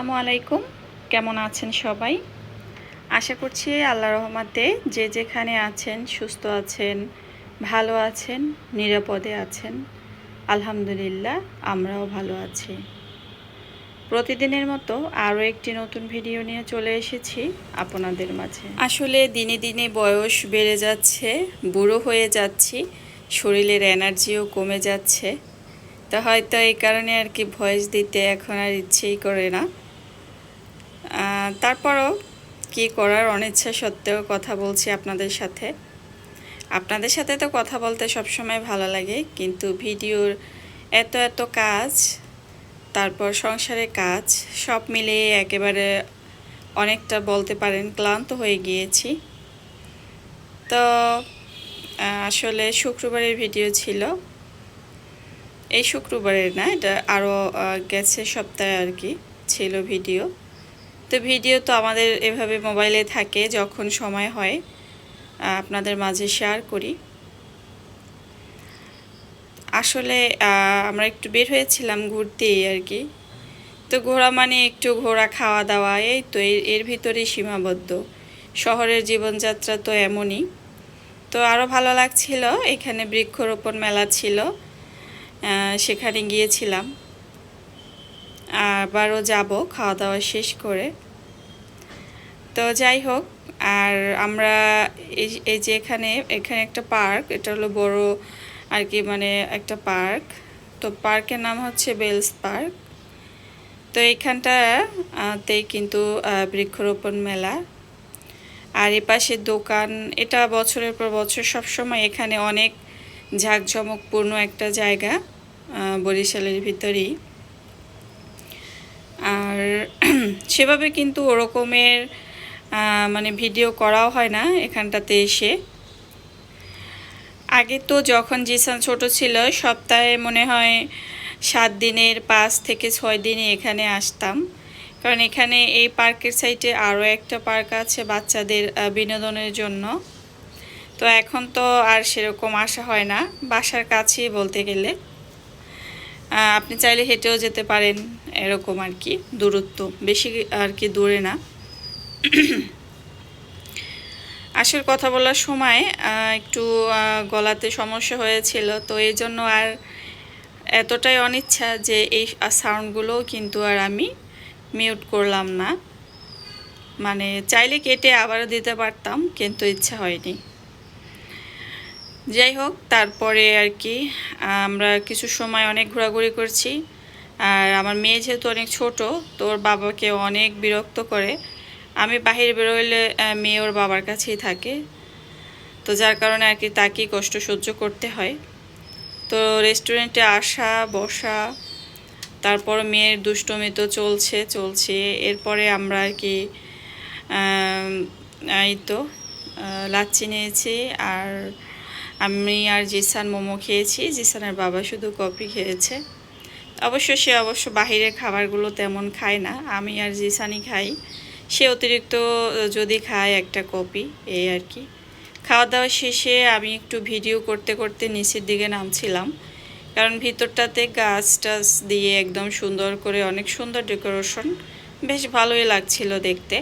আসসালামু আলাইকুম। কেমন আছেন সবাই? আশা করছি আল্লাহ রহমাতে যে যেখানে আছেন, সুস্থ আছেন, ভালো আছেন, নিরাপদে আছেন, আলহামদুলিল্লাহ আমরাও ভালো আছি। প্রতিদিনের মতো আরও একটি নতুন ভিডিও নিয়ে চলে এসেছি আপনাদের মাঝে। আসলে দিনে দিনে বয়স বেড়ে যাচ্ছে, বুড়ো হয়ে যাচ্ছি, শরীরের এনার্জিও কমে যাচ্ছে। তো হয়তো এই কারণে আর কি ভয়েস দিতে এখন আর ইচ্ছেই করে না। তারপরও কি করার অনিচ্ছা সত্ত্বেও কথা বলছি আপনাদের সাথে। আপনাদের সাথে তো কথা বলতে সবসময় ভালো লাগে, কিন্তু ভিডিওর এত এত কাজ, তারপর সংসারের কাজ, সব মিলিয়ে একেবারে অনেকটা বলতে পারেন ক্লান্ত হয়ে গিয়েছি। তো আসলে শুক্রবারের ভিডিও ছিল। এই শুক্রবারের না, এটা আরও গেছে সপ্তাহে আর কি ছিল ভিডিও। তো ভিডিও তো আমাদের এভাবে মোবাইলে থাকে যখন সময় হয় আপনাদের মাঝে শেয়ার করি। আসলে আমরা একটু বের হয়েছিলাম ঘুরতে আর কি। তো ঘোরা মানে একটু ঘোরা, খাওয়া দাওয়া, এই তো এর- এর ভিতরেই সীমাবদ্ধ। শহরের জীবনযাত্রা তো এমনই। তো আরও ভালো লাগছিল, এখানে বৃক্ষরোপণ মেলা ছিল সেখানে গিয়েছিলাম। আবারও যাব খাওয়া দাওয়া শেষ করে। তো যাই হোক আর আমরা এই যে এখানে এখানে একটা পার্ক এটা হলো বড় আর কি মানে একটা পার্ক। তো পার্কের নাম হচ্ছে বেলস পার্ক। তো এইখানটা আহ, তেই কিন্তু বৃক্ষরোপণ মেলা। আর এ পাশে দোকান এটা বছরের পর বছর সবসময় এখানে অনেক ঝাঁকঝমকপূর্ণ একটা জায়গা বরিশালের ভিতরেই। আর সেভাবে কিন্তু ওরকমের মানে ভিডিও করাও হয় না এখানটাতে এসে। আগে তো যখন জিসান ছোট ছিল, সপ্তাহে মনে হয় সাত দিনের, পাঁচ থেকে ছয় দিনে এখানে আসতাম। কারণ এখানে এই পার্কের সাইডে আরও একটা পার্ক আছে বাচ্চাদের বিনোদনের জন্য। তো এখন তো আর সেরকম আসা হয় না, বাসার কাছেই বলতে গেলে। আপনি চাইলে হেঁটেও যেতে পারেন, এরকম আর কি, দূরত্ব। বেশি আর কি দূরে না। আসল কথা বলার সময় একটু গলাতে সমস্যা হয়েছিল, তো এই জন্য আর এতটাই অনিচ্ছা যে এই সাউন্ডগুলো কিন্তু আর আমি মিউট করলাম না। মানে চাইলে কেটে আবারও দিতে পারতাম, কিন্তু ইচ্ছা হয়নি। যাই হোক, তারপরে আর কি, আমরা কিছু সময় অনেক ঘোরাঘুরি করছি। আর আমার মেয়ে যেহেতু অনেক ছোট, তো ওর বাবাকে অনেক বিরক্ত করে। আমি বাহিরে বেরোলে মেয়ে ওর বাবার কাছেই থাকে। তো যার কারণে আর কি তাকেই কষ্ট সহ্য করতে হয়। তো রেস্টুরেন্টে আসা, বসা তারপর মেয়ের দুষ্টমি তো চলছে চলছে। এরপরে আমরা আর কি এই তো লাচ্ছি নিয়েছি। আর আমি আর জিসান মোমো খেয়েছি। জিসানের বাবা শুধু কফি খেয়েছে। অবশ্য সে অবশ্য বাহিরের খাবারগুলো তেমন খায় না। আমি আর জিসানই খাই। সে অতিরিক্ত যদি খায় একটা কপি এই আর কি। খাওয়া দাওয়া শেষে আমি একটু ভিডিও করতে করতে নিচের দিকে নামছিলাম। কারণ ভিতরটাতে গাছ টাছ দিয়ে একদম সুন্দর করে অনেক সুন্দর ডেকোরেশন। বেশ ভালোই লাগছিল দেখতে।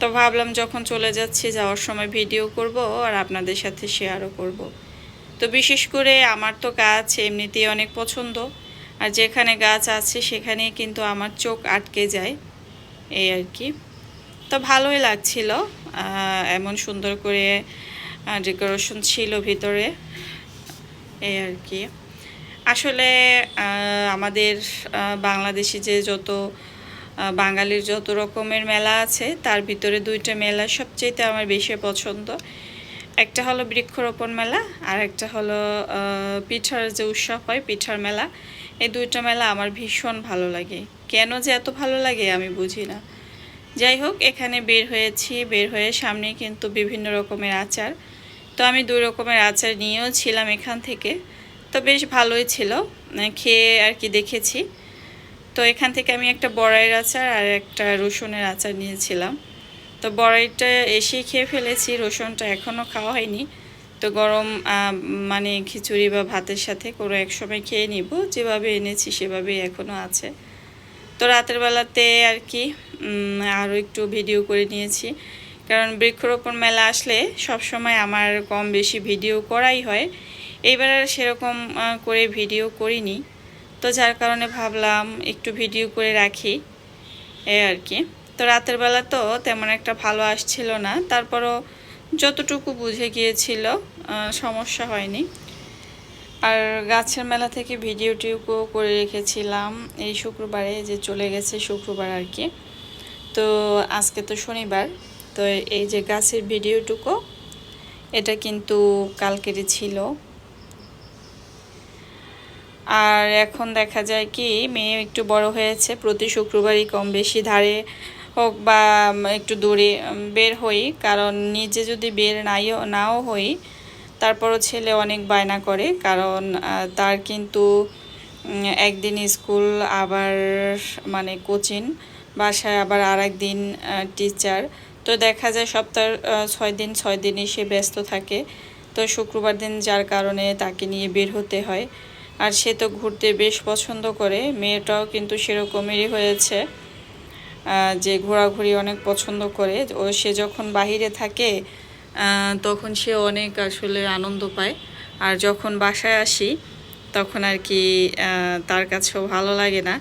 তো ভাবলাম যখন চলে যাচ্ছি যাওয়ার সময় ভিডিও করব আর আপনাদের সাথে শেয়ারও করব। তো বিশেষ করে আমার তো গাছ এমনিতেই অনেক পছন্দ। আর যেখানে গাছ আছে সেখানে কিন্তু আমার চোখ আটকে যায়। এই আর কি। তো ভালোই লাগছিল এমন সুন্দর করে ডেকোরেশন ছিল ভিতরে। এই আর কি। আসলে আমাদের বাংলাদেশি যে যত বাঙালির যত রকমের মেলা আছে, তার ভিতরে দুইটা মেলা সবচেয়েতে আমার বেশি পছন্দ। একটা হলো বৃক্ষরোপণ মেলা, আর একটা হলো পিঠার যে উৎসব হয়, পিঠার মেলা। এই দুইটা মেলা আমার ভীষণ ভালো লাগে। কেন যে এত ভালো লাগে আমি বুঝি না। যাই হোক, এখানে বের হয়েছি, বের হয়ে সামনে কিন্তু বিভিন্ন রকমের আচার। তো আমি দুই রকমের আচার নিয়েও ছিলাম এখান থেকে। তো বেশ ভালোই ছিল। খেয়ে আর কি দেখেছি। তো এখান থেকে আমি একটা বড়াইয়ের আচার আর একটা রসুনের আচার নিয়েছিলাম। তো বড়াইটা এসেই খেয়ে ফেলেছি, রসুনটা এখনও খাওয়া হয়নি। তো গরম মানে খিচুড়ি বা ভাতের সাথে কোনো এক সময় খেয়ে নিব, যেভাবে এনেছি সেভাবেই এখনও আছে। তো রাতের বেলাতে আর কি আরও একটু ভিডিও করে নিয়েছি। কারণ বৃক্ষরোপণ মেলা আসলে সব সময় আমার কম বেশি ভিডিও করাই হয়। এইবার আর সেরকম করে ভিডিও করিনি। তো যার কারণে ভাবলাম একটু ভিডিও করে রাখি এই আর কি। তো রাতের বেলা তো তেমন একটা ভালো আসছিল না, তারপরও যতটুকু বুঝে গিয়েছিল সমস্যা হয়নি। আর গাছের মেলা থেকে ভিডিওটিও করে রেখেছিলাম, এই শুক্রবারে যে চলে গেছে শুক্রবার আর কি। তো আজকে তো শনিবার, তো এই যে গাছের ভিডিওটুকু এটা কিন্তু কালকেরই ছিল। আর এখন দেখা যায় কি, মেয়ে একটু বড় হয়েছে, প্রতি শুক্রবারই কম বেশি ধারে হোক বা একটু দূরে বের হই। কারণ নিজে যদি বের নাইও, নাও হই, তারপরও ছেলে অনেক বায়না করে। কারণ তার কিন্তু একদিন স্কুল আবার মানে কোচিং, বাসায় আবার আর একদিন টিচার। তো দেখা যায় সপ্তাহ ছয় দিন, ছয় দিনই সে ব্যস্ত থাকে। তো শুক্রবার দিন যার কারণে তাকে নিয়ে বের হতে হয়। আর সে তো ঘুরতে বেশ পছন্দ করে। মেয়েটাও কিন্তু সেরকমেরই হয়েছে যে ঘোরাঘুরি অনেক পছন্দ করে। ও, সে যখন বাহিরে থাকে তখন সে অনেক আসলে আনন্দ পায়। আর যখন বাসায় আসি, তখন আর কি তার কাছেও ভালো লাগে না।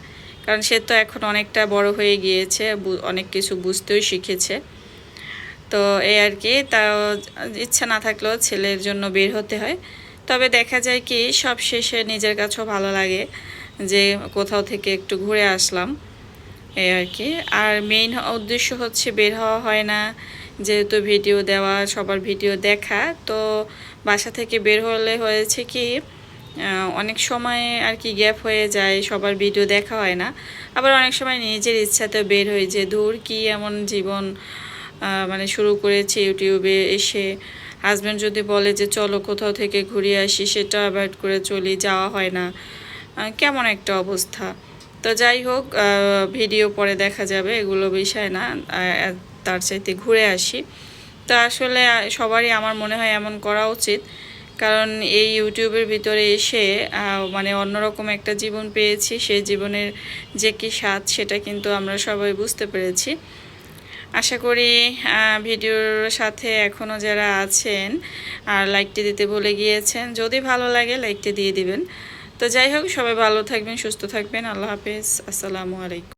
কারণ সে তো এখন অনেকটা বড় হয়ে গিয়েছে অনেক কিছু বুঝতেও শিখেছে। তো এই আর কি, তাও ইচ্ছা না থাকলেও ছেলের জন্য বের হতে হয়। তবে দেখা যায় কি, সব শেষে নিজের কাছেও ভালো লাগে যে কোথাও থেকে একটু ঘুরে আসলাম এই আর কি। আর মেইন উদ্দেশ্য হচ্ছে বের হওয়া হয় না, যেহেতু ভিডিও দেওয়া, সবার ভিডিও দেখা, তো বাসা থেকে বের হলে হয়েছে কি অনেক সময় আর কি গ্যাপ হয়ে যায়, সবার ভিডিও দেখা হয় না। আবার অনেক সময় নিজের ইচ্ছাতে বের হয়ে যে, দূর কি এমন জীবন মানে শুরু করেছে ইউটিউবে এসে? হাজব্যান্ড যদি বলে যে, চলো কোথাও থেকে ঘুরে আসি, সেটা অ্যাভয়েড করে চলি, যাওয়া হয় না। কেমন একটা অবস্থা। তো যাই হোক ভিডিও পরে দেখা যাবে, এগুলো বিষয় না। তার চাইতে ঘুরে আসি। তো আসলে সবারই আমার মনে হয় এমন করা উচিত। কারণ এই ইউটিউবের ভিতরে এসে মানে অন্যরকম একটা জীবন পেয়েছি। সেই জীবনের যে কি স্বাদ, সেটা কিন্তু আমরা সবাই বুঝতে পেরেছি। আশা করি ভিডিওর সাথে এখনও যারা আছেন, আর লাইকটি দিতে ভুলে গিয়েছেন, যদি ভালো লাগে লাইকটি দিয়ে দিবেন। তো যাই হোক, সবাই ভালো থাকবেন, সুস্থ থাকবেন। আল্লাহ হাফেজ। আসসালামু আলাইকুম।